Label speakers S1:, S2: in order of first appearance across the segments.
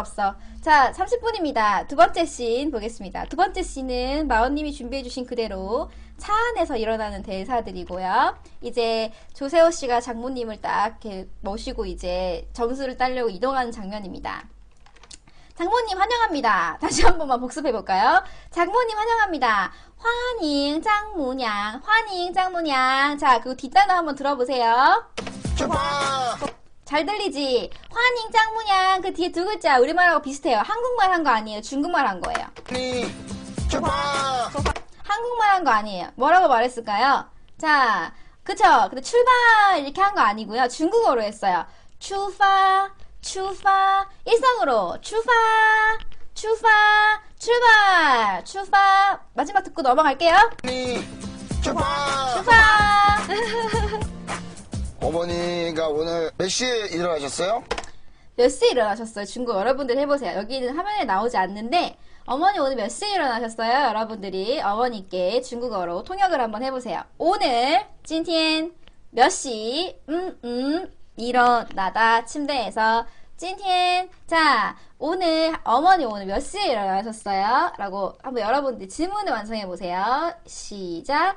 S1: 없어. 자, 30분입니다. 두 번째 씬 보겠습니다. 두 번째 씬은 마원님이 준비해주신 그대로 차 안에서 일어나는 대사들이고요. 이제 조세호 씨가 장모님을 딱 이렇게 모시고 이제 점수를 따려고 이동하는 장면입니다. 장모님 환영합니다. 다시 한 번만 복습해볼까요? 장모님 환영합니다. 환영 장모냥, 환영 장모냥. 자, 그리고 뒷단어 한번 들어보세요.
S2: 쭈빠
S1: 잘 들리지? 환영 짱무냥 그 뒤에 두 글자 우리말하고 비슷해요. 한국말 한 거 아니에요. 중국말 한 거예요.
S2: 니
S1: 한국말 한 거 아니에요. 뭐라고 말했을까요? 자, 그쵸? 근데 출발 이렇게 한 거 아니고요. 중국어로 했어요. 출파, 출파, 일성으로 출파, 출파, 출발, 출파. 마지막 듣고 넘어갈게요.
S2: 니 쭈빠
S1: 출파.
S2: 어머니가 오늘 몇 시에 일어나셨어요?
S1: 몇 시에 일어나셨어요? 중국 여러분들 해보세요. 여기는 화면에 나오지 않는데 어머니 오늘 몇 시에 일어나셨어요? 여러분들이 어머니께 중국어로 통역을 한번 해보세요. 오늘 찐텐 몇 시? 음, 음, 일어나다 침대에서 찐텐 자 오늘 어머니 오늘 몇 시에 일어나셨어요? 라고 한번 여러분들 질문을 완성해 보세요. 시작.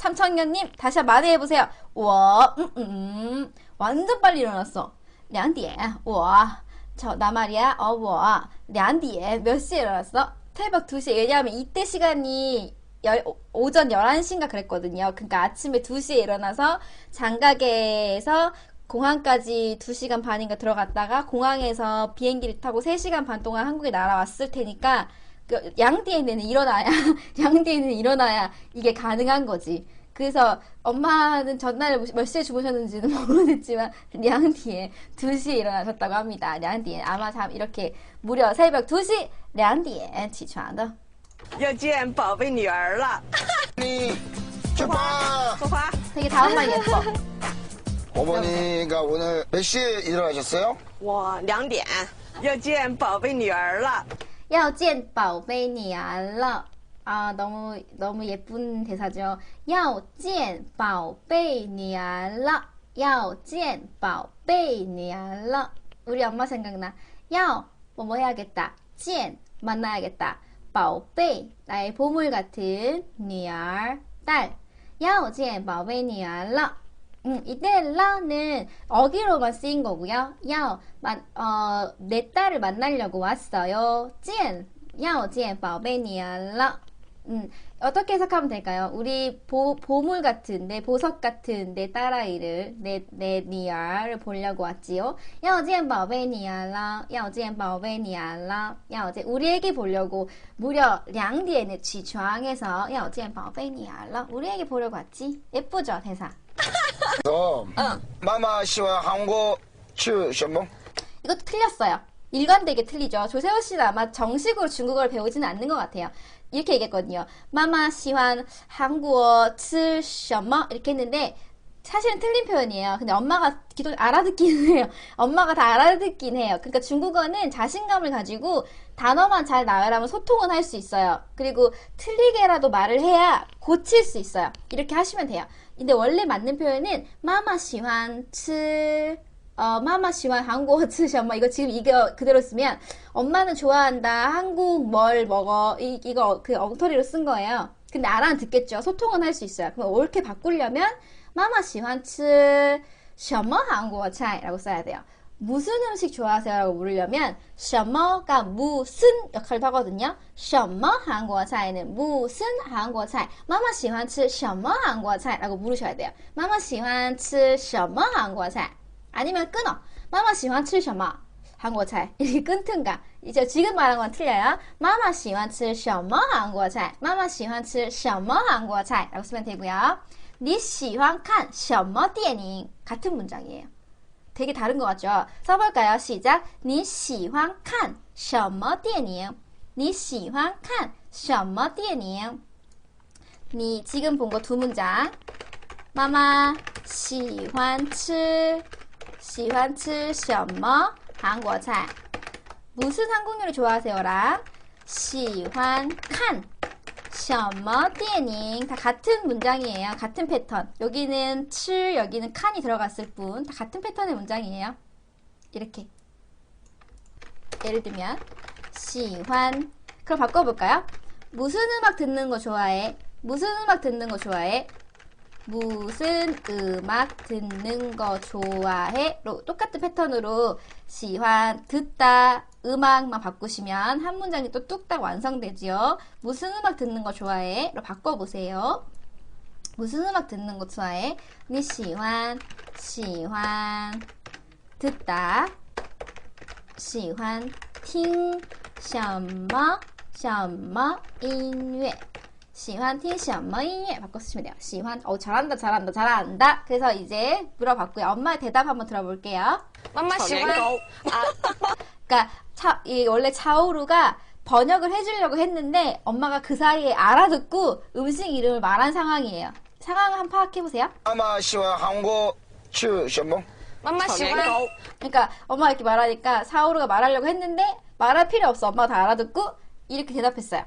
S1: 참청년님 다시 한번 말해 보세요. 와, 음, 음, 음, 완전 빨리 일어났어. 량디에, 우와, 저나 말이야, 어, 와, 2디몇 시에 일어났어? 새벽 2시에, 왜냐하면 이때 시간이 열, 오전 11시인가 그랬거든요. 그러니까 아침에 2시에 일어나서 장가계에서 공항까지 2시간 반인가 들어갔다가 공항에서 비행기를 타고 3시간 반 동안 한국에 날아왔을 테니까 그 양디에는 일어나야 양디에는 일어나야 이게 가능한 거지. 그래서 엄마는 전날에 몇 시에 주무셨는지는 모르겠지만 양띠에 2시에 일어나셨다고 합니다. 양띠에 아마 잠 이렇게 무려 새벽 2시 2点起床的.
S3: 要见宝贝女儿了。
S2: 니 쭈빠
S3: 花花，
S1: 되게 다음말 예뻐.
S2: 어머니가 오늘 몇 시에 일어나셨어요?
S3: 我两点要见宝贝女儿了。
S1: 要见宝贝女儿了. 아, 너무, 너무 예쁜 대사죠. 要见宝贝女儿了.要见宝贝女儿了. 우리 엄마 생각나. 要, 뭐뭐 해야겠다. 见, 만나야겠다. 宝贝, 나의 보물 같은 女儿, 딸. 要见宝贝女儿了. 음, 이때 라는 어기로만 쓰인 거고요. 야, 만, 어, 내 딸을 만나려고 왔어요. 见, 要见宝贝女儿了. 음, 어떻게 해석하면 될까요? 우리 보, 보물 같은, 내 보석 같은 내 딸아이를, 내, 내 니아를 보려고 왔지요. 要见宝贝女儿了,要见宝贝女儿了,要见, 우리 애기 보려고 무려 2点에 지床해서 要见宝贝女儿了. 우리 애기 보려고 왔지? 예쁘죠, 대사?
S2: 그래서 마마 씨와 한국 주 셔몽
S1: 이것도 틀렸어요. 일관되게 틀리죠. 조세호 씨는 아마 정식으로 중국어를 배우지는 않는 것 같아요. 이렇게 얘기했거든요. 마마 시환 한국어 吃什么 이렇게 했는데 사실은 틀린 표현이에요. 근데 엄마가 기도 알아듣긴 해요. 엄마가 다 알아듣긴 해요. 그러니까 중국어는 자신감을 가지고 단어만 잘 나열하면 소통은 할 수 있어요. 그리고 틀리게라도 말을 해야 고칠 수 있어요. 이렇게 하시면 돼요. 근데 원래 맞는 표현은 마마 시환 吃 어, 마마 씨와 한국 츠샤마 이거 지금 이거 그대로 쓰면 엄마는 좋아한다 한국 뭘 먹어 이, 이거 그 엉터리로 쓴 거예요. 근데 알아듣겠죠. 소통은 할 수 있어요. 그럼 옳게 바꾸려면 마마 시환츠 셔머 한국어 차이라고 써야 돼요. 무슨 음식 좋아하세요라고 물으려면 셔머가 무슨 역할을 하거든요. 셔머 한국어 차이는 무슨 한국어 차이. 마마 시환츠 셔머 한국어 차이라고 물으셔야 돼요. 마마 시환츠 셔머 한국어 차이. 아니면 끊어. 마마 시완 칠셔마. 한국어 차이. 이렇게 끊든가. 이제 지금 말한 건 틀려요. 마마 시완 칠셔마 한국어 차이. 마마 시완 칠셔마 한국어 차이. 라고 쓰면 되고요. 니 시완 칸 셔머 디에닝. 같은 문장이에요. 되게 다른 것 같죠? 써볼까요? 시작. 니 시환 칸 셔머 디에닝. 니 시환 칸 셔머 디에닝. 니 지금 본 거 두 문장. 마마 시환 칠 喜欢吃什么 한국 菜 무슨 한국 요리 좋아하세요랑 喜欢看什么电影다 같은 문장이에요. 같은 패턴. 여기는 吃 여기는 칸이 들어갔을 뿐 다 같은 패턴의 문장이에요. 이렇게 예를 들면 喜欢 그럼 바꿔볼까요? 무슨 음악 듣는 거 좋아해? 무슨 음악 듣는 거 좋아해? 무슨 음악 듣는 거 좋아해? 로 똑같은 패턴으로 시환 듣다 음악만 바꾸시면 한 문장이 또 뚝딱 완성되지요. 무슨 음악 듣는 거 좋아해? 로 바꿔보세요. 무슨 음악 듣는 거 좋아해? 你喜欢喜欢 듣다 喜欢听什么什么音乐 시환 티시엄 뭐이에 바꿔 쓰시면 돼요. 시환 어 잘한다 잘한다 잘한다. 그래서 이제 물어봤고요. 엄마의 대답 한번 들어볼게요.
S3: 엄마 시환 네.
S1: 아 그러니까 이 원래 차오루가 번역을 해주려고 했는데 엄마가 그 사이에 알아듣고 음식 이름을 말한 상황이에요. 상황을 한번 파악해보세요.
S2: 엄마 시와 한국 추셔봉
S3: 엄마 네. 시와
S1: 그러니까 엄마가 이렇게 말하니까 사오루가 말하려고 했는데 말할 필요 없어. 엄마가 다 알아듣고 이렇게 대답했어요.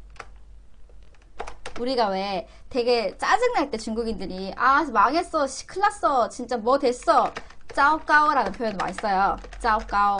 S1: 우리가 왜 되게 짜증날 때 중국인들이 아 망했어 씨, 큰일 났어 진짜 뭐 됐어 짜오까오라는 표현 많이 써요. 짜오까오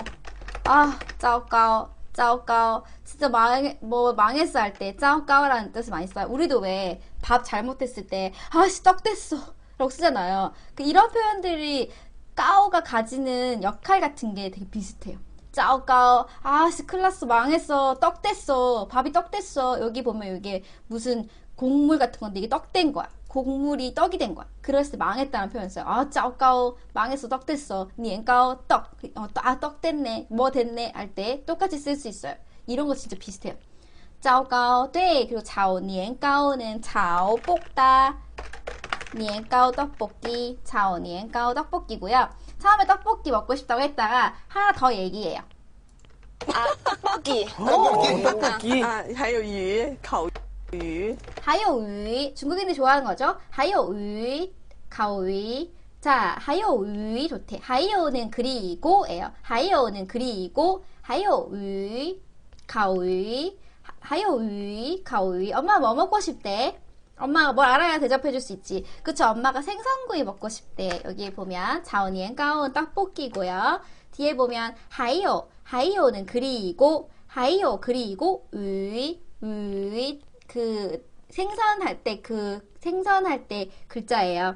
S1: 아 짜오까오 짜오까오 진짜 망, 뭐 망했어 할 때 짜오까오라는 뜻을 많이 써요. 우리도 왜 밥 잘못했을 때 아씨 떡 됐어 라고 쓰잖아요. 그 이런 표현들이 까오가 가지는 역할 같은 게 되게 비슷해요. 짜오까오 아씨 났어 망했어 떡 됐어 밥이 떡 됐어 여기 보면 이게 무슨 곡물 같은 건데 이게 떡 된 거야 곡물이 떡이 된 거야 그랬을 때 망했다는 표현 써요 아 짜오까오 망했어 떡 됐어 니엔까오 떡 어, 아, 떡 됐네 뭐 됐네 할 때 똑같이 쓸 수 있어요 이런 거 진짜 비슷해요 짜오까오 네 그리고 자오 니엔까오는 자오 볶다 니엔까오 떡볶이, 자오 니엔까오 떡볶이고요. 처음에 떡볶이 먹고 싶다고 했다가 하나 더 얘기해요.
S3: 啊떡볶이
S2: 떡볶이.
S4: 떡볶이.
S3: 啊，还有鱼烤 鱼，
S1: 하요위 중국인들이 좋아하는 거죠. 하요위, 가오위. 자, 하요위 좋대. 하요는 그리고예요. 하요는 그리고 하요위, 가오위, 하요위, 가오위. 엄마 뭐 먹고 싶대? 엄마가 뭘 알아야 대접해 줄 수 있지. 그쵸? 엄마가 생선구이 먹고 싶대. 여기 보면 자오니엔 가온 떡볶이고요. 뒤에 보면 하이오, 하이오는 그리고 하이오 그리고 의, 의, 그 생선할 때 그 생선할 때 글자예요.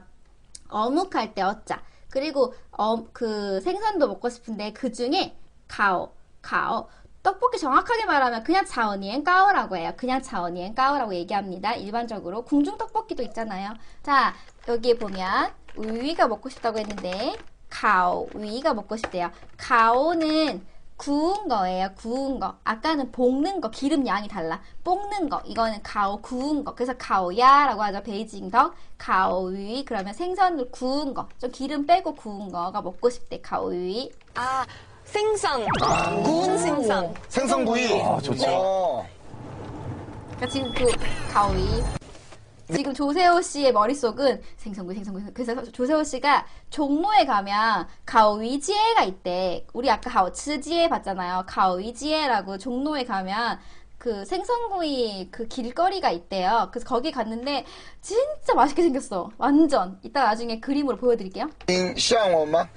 S1: 어묵 할 때 어자. 그리고 어, 그 생선도 먹고 싶은데 그 중에 가오, 가오. 떡볶이 정확하게 말하면 그냥 차오니엔 까오라고 해요. 그냥 차오니엔 까오라고 얘기합니다. 일반적으로 궁중 떡볶이도 있잖아요. 자 여기에 보면 우위가 먹고 싶다고 했는데 가오 위가 먹고 싶대요. 가오는 구운 거예요. 구운 거. 아까는 볶는 거, 기름 양이 달라. 볶는 거. 이거는 가오 구운 거. 그래서 가오야라고 하죠. 베이징덕. 가오위. 그러면 생선을 구운 거. 좀 기름 빼고 구운 거가 먹고 싶대. 가오위.
S3: 啊，생선 구운 생선
S2: 생선구이.
S4: 아, 좋죠.
S2: 어.
S1: 그러니까 지금 그 가오위. 지금 조세호 씨의 머릿속은 생선구 생선구 생선구. 그래서 조세호 씨가 종로에 가면 가오위지에가 있대. 우리 아까 가오츠지에 봤잖아요. 가오위지에라고 종로에 가면 그 생선구이 그 길거리가 있대요. 그래서 거기 갔는데 진짜 맛있게 생겼어. 완전. 이따 나중에 그림으로 보여드릴게요.
S2: 링샹 엄마.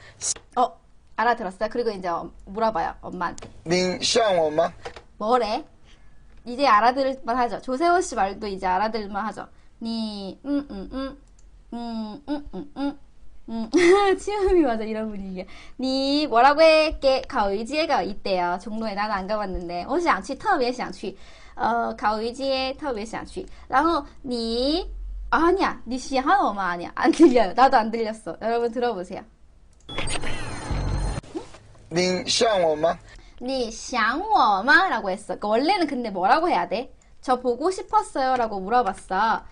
S1: 어 알아들었어. 그리고 이제 물어봐요 엄마한테.
S2: 링샹 엄마.
S1: 뭐래? 이제 알아들을 만하죠. 조세호 씨 말도 이제 알아들을 만하죠. 니, 음, 음, 음, 음, 음, 음, 음. 음, 치음이 맞아, 이런 분위기야. 니, 뭐라고 했게, 가의지에가 있대요. 종로에 나는 안 가봤는데. 我想去,特别想去. 呃考一阶特别想去然后你 아니야 니 시한 엄마 아니야 안 들려요 나도 안 들렸어 여러분 들어보세요
S2: 你像我吗？
S1: 니 샹워마? 라고 했어. 그 원래는 근데 뭐라고 해야 돼? 저 보고 싶었어요. 라고 물어봤어.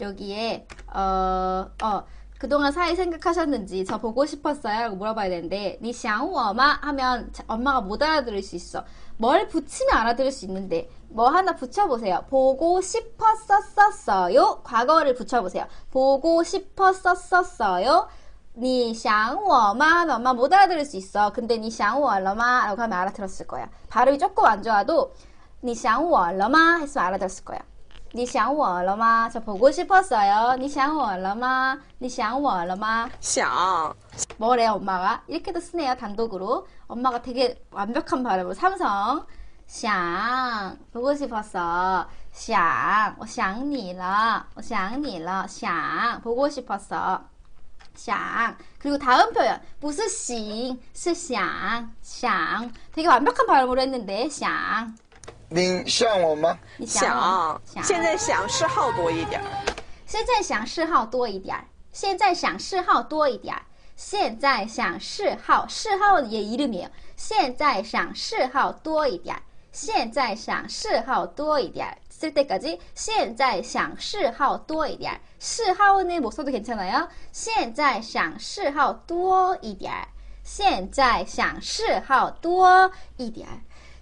S1: 여기에 어, 어, 그동안 사이 생각하셨는지 저 보고 싶었어요. 라고 물어봐야 되는데 니샹우어마? 하면 엄마가 못 알아들을 수 있어. 뭘 붙이면 알아들을 수 있는데 뭐 하나 붙여보세요. 보고 싶었었었어요. 과거를 붙여보세요. 보고 싶었었었어요. 니샹우어마? 엄마 못 알아들을 수 있어. 근데 니샹우얼러마? 라고 하면 알아들었을 거야. 발음이 조금 안 좋아도 니샹우얼러마? 했으면 알아들었을 거야. 你想我了吗? 저 보고 싶었어요. 你想我了吗?你想我了吗?
S3: 想
S1: 뭐래 엄마가? 이렇게도 쓰네요 단독으로. 엄마가 되게 완벽한 발음으로 삼성. 想 보고 싶었어. 想我想你了.我想你了.想 보고 싶었어. 想 그리고 다음 표현 무슨 行是想想 되게 완벽한 발음으로 했는데 想
S2: 你像我吗？
S1: 你想我
S3: 想，现在想是号多一点儿。
S1: 现在想嗜好多一点儿现在想嗜好多一点儿现在想嗜好嗜好也이름이에요现在想嗜好多一点儿现在想嗜好多一点儿쓸 때까지 现在想嗜好多一点儿嗜好는못 써도 괜찮아요 现在想嗜好多一点儿现在想嗜好多一点儿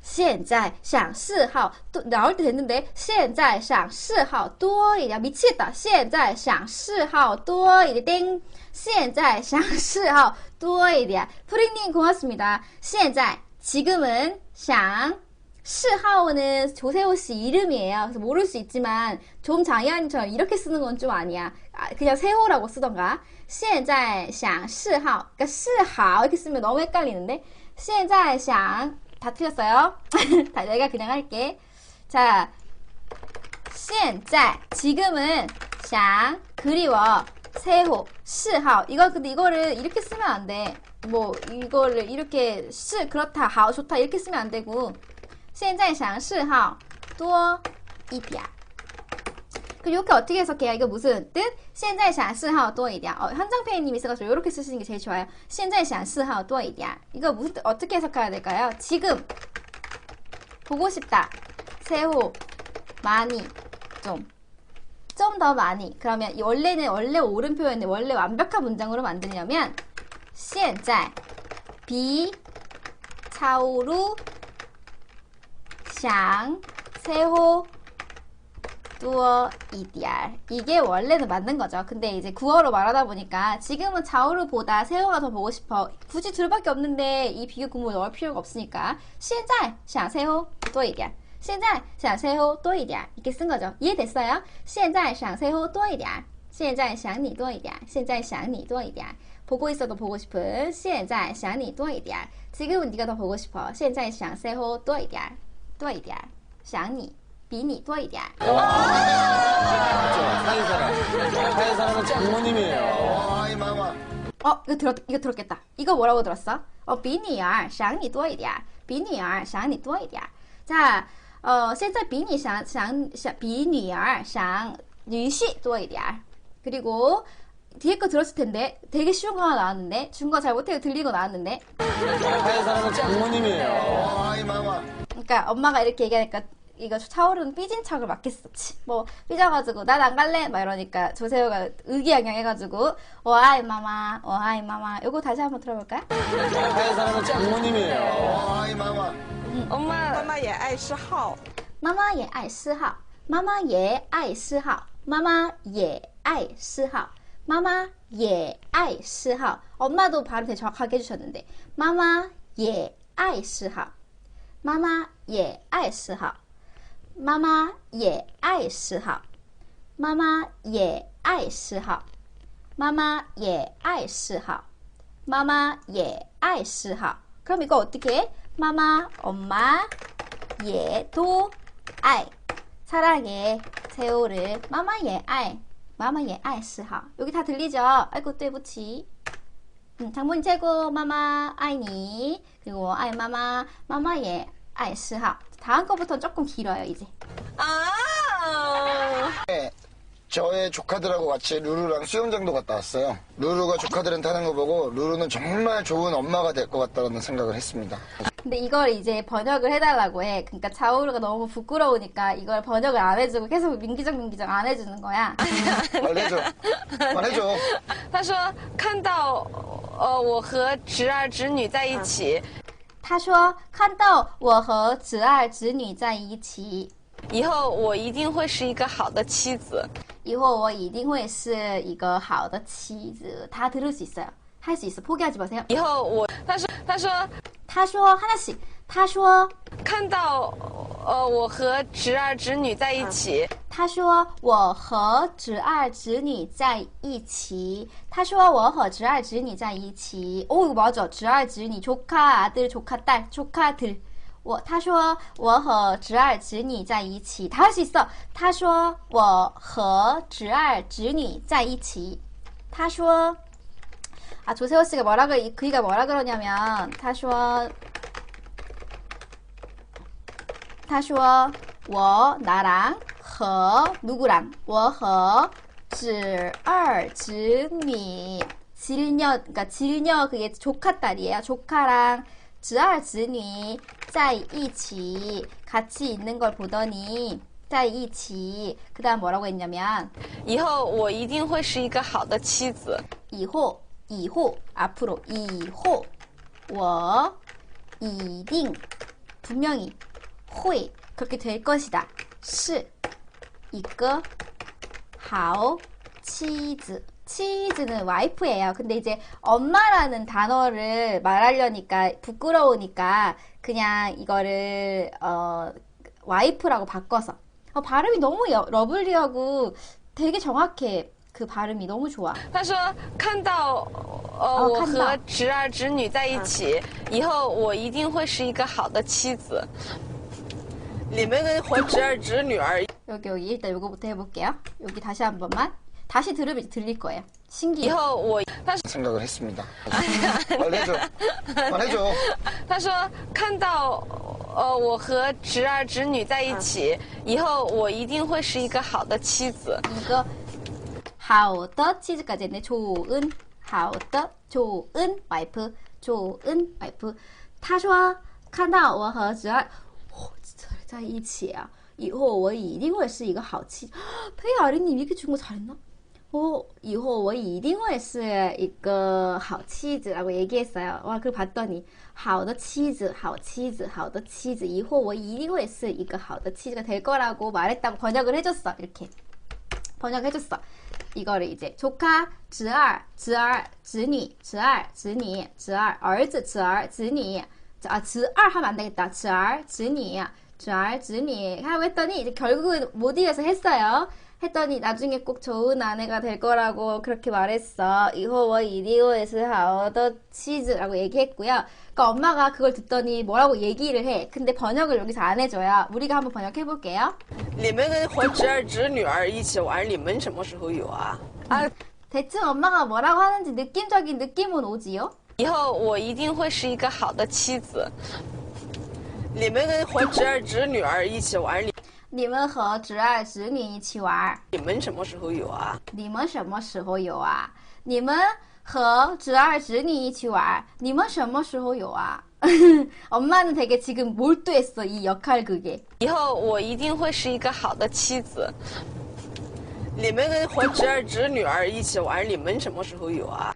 S1: 现在想嗜好또 나올 때 됐는데 现在想嗜好多一点 미치겠다 现在想嗜好多一点땡现在想嗜好多一点 프리님 고맙습니다 现在지금은 想 시하오는 조세호 씨 이름이에요. 그래서 모를 수 있지만 좀 장이한처럼 이렇게 쓰는 건 좀 아니야. 아, 그냥 세호라고 쓰던가. 现在想嗜好 그러니까 嗜好 이렇게 쓰면 너무 헷갈리는데 现在想 다 틀렸어요. 다 내가 그냥 할게. 자, 现在 지금은 想 그리워 세호 시하오 이거 근데 이거를 이렇게 쓰면 안 돼. 뭐 이거를 이렇게 시 그렇다 하오 좋다 이렇게 쓰면 안 되고 现在想嗜好多一点. 그 이렇게 어떻게 해석해요? 이거 무슨 뜻? 现在想嗜好多一点. 어, 현장페이님이 있어가지고 이렇게 쓰시는 게 제일 좋아요. 现在想嗜好多一点. 이거 무슨 뜻? 어떻게 해석해야 될까요? 지금 보고 싶다. 세호 많이 좀. 좀 더 많이. 그러면 이 원래는 원래 옳은 표현인데 원래 완벽한 문장으로 만들려면 现在比차오루想 세호 두어 이디알 이게 원래는 맞는 거죠. 근데 이제 구어로 말하다 보니까 지금은 자오르보다 세호가 더 보고 싶어. 굳이 둘밖에 없는데 이 비교 구문 넣을 필요가 없으니까 现在想 세호 또 이디알 现在想 세호 또 이디알 이렇게 쓴 거죠. 이해됐어요? 现在想 세호 또 이디알 现在想你多一点现在想你多一点 보고 있어도 보고 싶은 现在想你多一点 지금은 네가 더 보고 싶어 现在想 세호 多一点多一点想你 比你多一点
S4: 사이사람. 사이사람은 장모님이에요.
S2: 아이 마마.
S1: 어 이거 들었 이거 들었겠다 이거 뭐라고 들었어 어比你儿想你多一点比你儿想你多一点 자, 어, 现在比你想想想比女儿想女婿多一点 그리고 뒤에 거 들었을 텐데 되게 쉬운 거 하나 나왔는데 중거 잘 못해도 들리고 나왔는데
S4: 사이사람은 장모님이에요.
S2: 아이 마마.
S1: 그러니까 엄마가 이렇게 얘기하니까 이거 차오르는 삐진 척을 막 했어. 치, 뭐, 삐져가지고, 난 안 갈래? 막 이러니까, 조세호가 의기양양 해가지고, 오하이 마마, 오하이 마마. 요거 다시 한번 들어볼까요?
S4: 하얀 사람은 장모님이에요.
S2: 오하이 마마.
S3: 엄마, 엄마 예, 아이,
S1: 시하오. 마마 예, 아이, 시하오. 마마 예, 아이, 시하오. 마마 예, 아이, 시하오. 마마 예, 아이, 시하오. 엄마도 발음 되게 정확하게 해주셨는데, 마마 예, 아이, 시하오. 마마 예, 아이, 시하오. 妈妈也爱嗜好，妈妈也爱嗜好，妈妈也爱嗜好，妈妈也爱嗜好. 그럼 이거 어떻게 해? 마마, 엄마, 얘도 아이 사랑해 세호를 마마의 아이 마마의 아이 스하 여기 다 들리죠? 아이고 떼붙이 음, 장모님 최고 마마 아이니 그리고 아이 마마 마마의 爱是哈. 다음 거부터 조금 길어요, 이제.
S3: 아.
S2: 네, 저의 조카들하고 같이 루루랑 수영장도 갔다 왔어요. 루루가 조카들한테 하는 거 보고 루루는 정말 좋은 엄마가 될 것 같다는 생각을 했습니다.
S1: 근데 이걸 이제 번역을 해달라고 해. 그러니까 자오르가 너무 부끄러우니까 이걸 번역을 안 해주고 계속 민기적 민기적 안 해주는 거야.
S2: 빨리 해줘. 말해줘.
S3: 他说看到呃我和侄儿侄女在一起，
S1: 他说看到我和侄儿侄女在一起，
S3: 以后我一定会是一个好的妻子。
S1: 以后我一定会是一个好的妻子. 다 들을 수 있어요. 할 수 있어. 포기하지 마세요.
S3: 以后我他说他说
S1: 他说 하나씩. 他说
S3: 看到 呃我和侄儿侄女在一起，
S1: 他说我和侄儿侄女在一起。他说我和侄儿侄女在一起。오 이거 맞아. 侄儿侄女 조카 아들 조카 딸 조카들. 我他说我和侄儿侄女在一起。다 할 수 있어. 他说我和侄儿侄女在一起。他说아 조세호 씨가 뭐라 그 그이가 뭐라 그러냐면 他说 他说我 나랑 和 누구랑 我和侄儿侄女 질녀 그러니까 질녀 그게 조카 딸이에요. 조카랑 侄儿侄女在一起 같이 있는 걸 보더니 在一起 그다음 뭐라고 했냐면
S3: 以后我一定会是一个好的妻子。
S1: 以后以后 앞으로 以后我一定 분명히 会 그렇게 될 것이다. 是一个好妻子. 치즈는 와이프예요. 근데 이제 엄마라는 단어를 말하려니까 부끄러우니까 그냥 이거를 어, 와이프라고 바꿔서 어, 발음이 너무 여- 러블리하고 되게 정확해. 그 발음이 너무 좋아.
S3: 他说看到呃我
S1: 哦看到
S3: 和侄儿侄女在一起，以后我一定会是一个好的妻子。
S5: 你们和侄儿侄女儿
S1: 여기 여기 일단 요거부터 해볼게요. 여기 다시 한 번만. 다시 들으면 이제 들릴 거예요.
S3: 以
S1: 신기해.
S3: 后我他说
S2: 생각을 했습니다. 빨리 해줘. 말해줘.
S3: 他说看到呃我和侄儿侄女在一起，以后我一定会是一个好的妻子。
S1: 이거 하우더 치즈까지 했네. 좋은 하우더 좋은 와이프 좋은 와이프. 他说看到我和侄儿 在一起啊，以后我一定会是一个好妻。 페이 아리님 이렇게 준 거 잘했나? 어, 以后我一定会是一个好妻子 라고 얘기했어요. 와, 그걸 봤더니 好的妻子,好妻子,好的妻子.以后我一定会是一个好的妻子가 될 거라고 말했다고 번역을 해줬어. 이렇게. 번역해줬어. 이거를 이제 조카, 侄儿,侄儿,侄女,侄儿,侄女,侄儿,儿子,侄儿,侄女. 아, 侄儿 하면 안 되겠다. 侄儿,侄女, 侄儿,侄女 하고 했더니 이제 결국은 못 이겨서 했어요. 했더니 나중에 꼭 좋은 아내가 될 거라고 그렇게 말했어. 이호워 이디오에스 하어더 치즈라고 얘기했고요. 그러니까 엄마가 그걸 듣더니 뭐라고 얘기를 해. 근데 번역을 여기서 안 해줘요. 우리가 한번 번역해 볼게요.
S5: 你们和侄儿侄女儿一起玩，你们什么时候有啊？
S3: 아
S1: 대충 엄마가 뭐라고 하는지 느낌적인 느낌은 오지요?
S3: 以后我一定会是一个好的妻子。
S5: 你们和侄儿侄女儿一起玩，你
S1: 你们和侄儿侄女一起玩，
S5: 你们什么时候有啊？
S1: 你们什么时候有啊？你们和侄儿侄女一起玩，你们什么时候有啊？ 엄마는 되게 지금 몰두했어 이 역할 그게.
S3: 以后我一定会是一个好的妻子。
S5: 你们和侄儿侄女儿一起玩，你们什么时候有啊？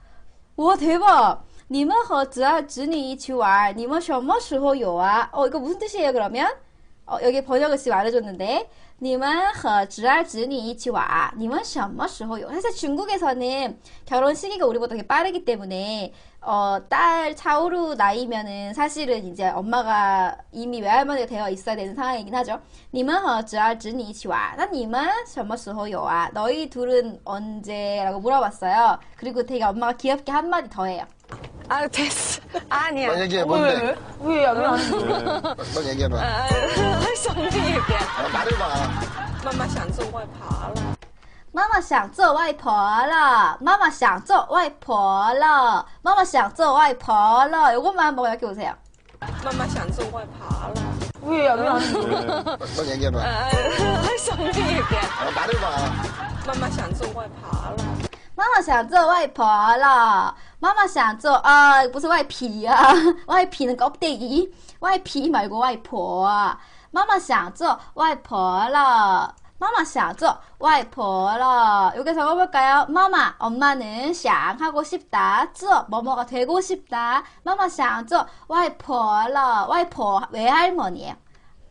S1: 와 대박! 你们和侄儿侄女一起玩,你们什么时候有啊? 어 이거 무슨 뜻이에요 그러면? 어 여기 번역을 지금 말해줬는데 님은 和侄儿侄女一起와. 님은 什么时候有? 사실 중국에서는 결혼 시기가 우리보다 되게 빠르기 때문에 어, 딸 차오루 나이면은 사실은 이제 엄마가 이미 외할머니가 되어 있어야 되는 상황이긴 하죠. 님은 和侄儿侄女一起와. 나 님은 什么时候有 와. 너희 둘은 언제? 라고 물어봤어요. 그리고 되게 엄마가 귀엽게 한마디 더 해요.
S3: 아 됐어. 아니야.
S2: 빨리 얘기해, 뭔데?
S5: 왜야 왜 안?
S2: 빨리 얘기해봐.
S3: 兄弟一点。
S2: 아, 말해봐.
S5: 妈妈想做外婆了。
S1: 妈妈想做外婆了. 마마 想做外婆了. 마마 想做外婆了. 요것만 한번 이렇게 보세요.
S5: 妈妈想做外婆了。 왜야 왜 안?
S2: 빨리 얘기해봐.
S3: 兄弟一点。
S2: 아, 말해봐.
S5: 妈妈想做外婆了。
S1: 妈妈想做外婆了. 마마 想做, 아, 무슨 와이피야. 와이피는 껍데기. 와이피 말고 와이포. 마마 想做外婆了. 마마 想做外婆了. 여기 적어볼까요? 마마, 엄마는 想 하고 싶다. 做 뭐뭐가 되고 싶다. 마마 想做外婆了. 와이포 외할머니예요.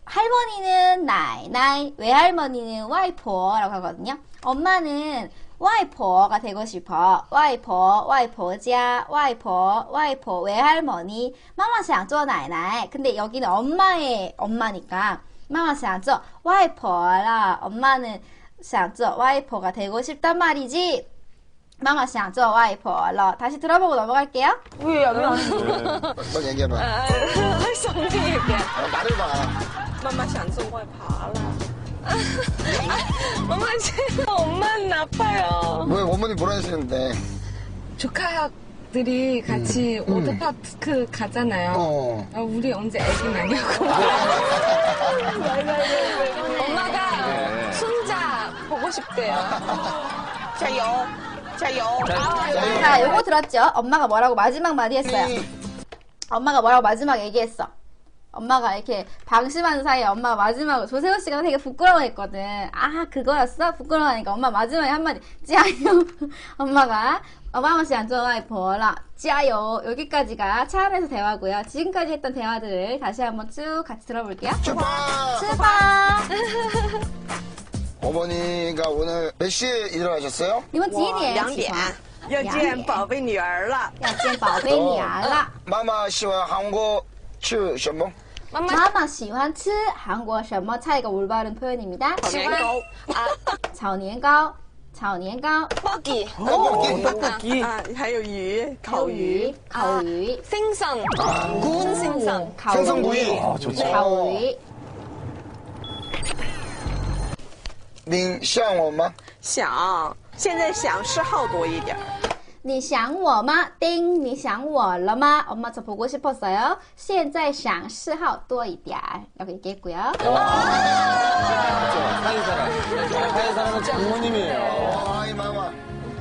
S1: 할머니는 나이나이, 외할머니는 와이포라고 하거든요. 엄마는 와이포가 되고 싶어. 와이포, 와이포자, 와이포, 와이포, 외할머니. 마마 想做 나이나이. 근데 여기는 엄마의 엄마니까 마마 想做 와이포라. 엄마는 想做 와이포가 되고 싶단 말이지. 마마 想做 와이포라. 다시 들어보고 넘어갈게요.
S5: 왜야 왜 안?
S2: 빨리 얘기해봐.
S3: 兄弟一点。
S2: 아, 말해봐.
S5: 妈妈想做外婆了。
S3: 엄마 제발 엄마는 아파요.
S2: 왜 어머니 뭐라 하시는데?
S3: 조카들이 같이 음. 음. 오토파크 가잖아요.
S2: 어.
S3: 아, 우리 언제 애기 낳냐고. 네. 엄마가 네. 순자 보고 싶대요.
S5: 자요. 자요.
S1: 자, 요거 들었죠? 엄마가 뭐라고 마지막 말이 했어요. 음. 엄마가 뭐라고 마지막 얘기했어. 엄마가 이렇게 방심하는 사이에 엄마가 마지막으로 조세호 씨가 되게 부끄러워했거든. 아 그거였어? 부끄러워하니까 엄마 마지막에 한마디 짜요. 엄마가 엄마마 씨안 좋아해 보라 짜요. 여기까지가 차 안에서 대화고요. 지금까지 했던 대화들을 다시 한번 쭉 같이 들어볼게요.
S2: 출발!
S1: 출발.
S2: 어머니가 오늘 몇 시에 일어나셨어요?
S1: 你们几点
S5: 两点
S1: 起床？
S5: 要
S1: 两
S5: 见宝贝女儿了。
S1: 要见宝贝女儿了。
S2: 마마 씨와 한국 추 셔몽?
S1: 마마 喜欢吃韩国什么 차이가 올바른 표현입니다.
S5: 炒年糕，
S1: 炒年糕，炒年糕，
S3: 떡볶이,
S2: 떡볶이.
S5: 啊，还有鱼，烤鱼。
S1: 烤鱼，
S3: 생선, 구운 생선.
S1: 烤
S2: 생선구이.
S1: 鱼，
S4: 아, 좋죠.
S1: 烤鱼。
S2: 닝 시앙 엄마?
S5: 想，现在想是好多一点儿。
S1: 你想我吗？丁，你想我了吗？엄마 저 보고 싶었어요. 现在想嗜好多一点儿. 이렇게 얘기했고요.
S4: 사인 사람. 사인 사람은 장모님이에요.
S2: 아이 마마.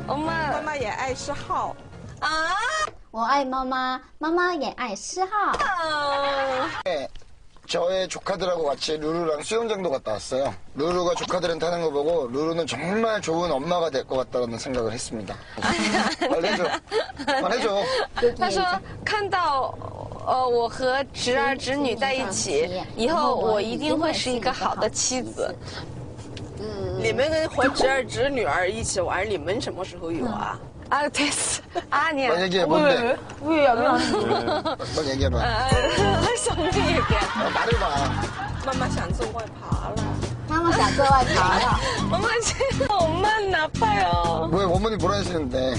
S5: 妈
S3: 엄마,
S5: 妈也爱吃耗。
S3: 아,
S1: 我爱妈妈，妈妈也爱嗜好.
S2: 네, 저의 조카들하고 같이 루루랑 수영장도 갔다 왔어요. 루루가 조카들은 타는 거 보고 루루는 정말 좋은 엄마가 될 것 같다는 생각을 했습니다. 빨리 해줘. 빨리 해줘.
S3: 他说看到呃我和侄儿侄女在一起，以后我一定会是一个好的妻子。
S5: 你们跟和侄儿侄女儿一起玩，你们什么时候有啊？
S3: 아 됐어. 아니야.
S2: 막 얘기해, 뭔데?
S5: 왜, 왜? 왜야, 왜막
S2: 뭐. 네. 얘기해봐.
S3: 아, 할수 없는 얘기야.
S2: 아, 어, 말해봐.
S5: 엄마 씨안 쏘고
S1: 봐라. 엄마 씨안 쏘고 봐라.
S3: 엄마 씨, 엄마는 아파요.
S2: 왜 어머니 뭐라 하시는데?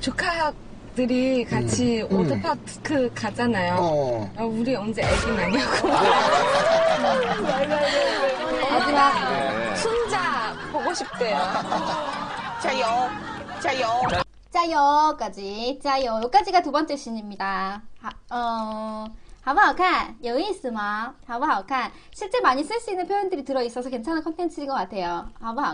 S3: 조카들이 같이 음, 오토파크 음. 가잖아요.
S2: 어.
S3: 아, 우리 언제 애기 나냐고.
S1: 마지막
S3: 순자 보고 싶대요.
S5: 네. 자요, 자요.
S1: 짜요까지 짜요 여기까지가 두 번째 신입니다. 하, 어, 好不好看?有意思吗?好不好看? 실제 많이 쓸 수 있는 표현들이 들어있어서 괜찮은 컨텐츠인 것 같아요. 好不好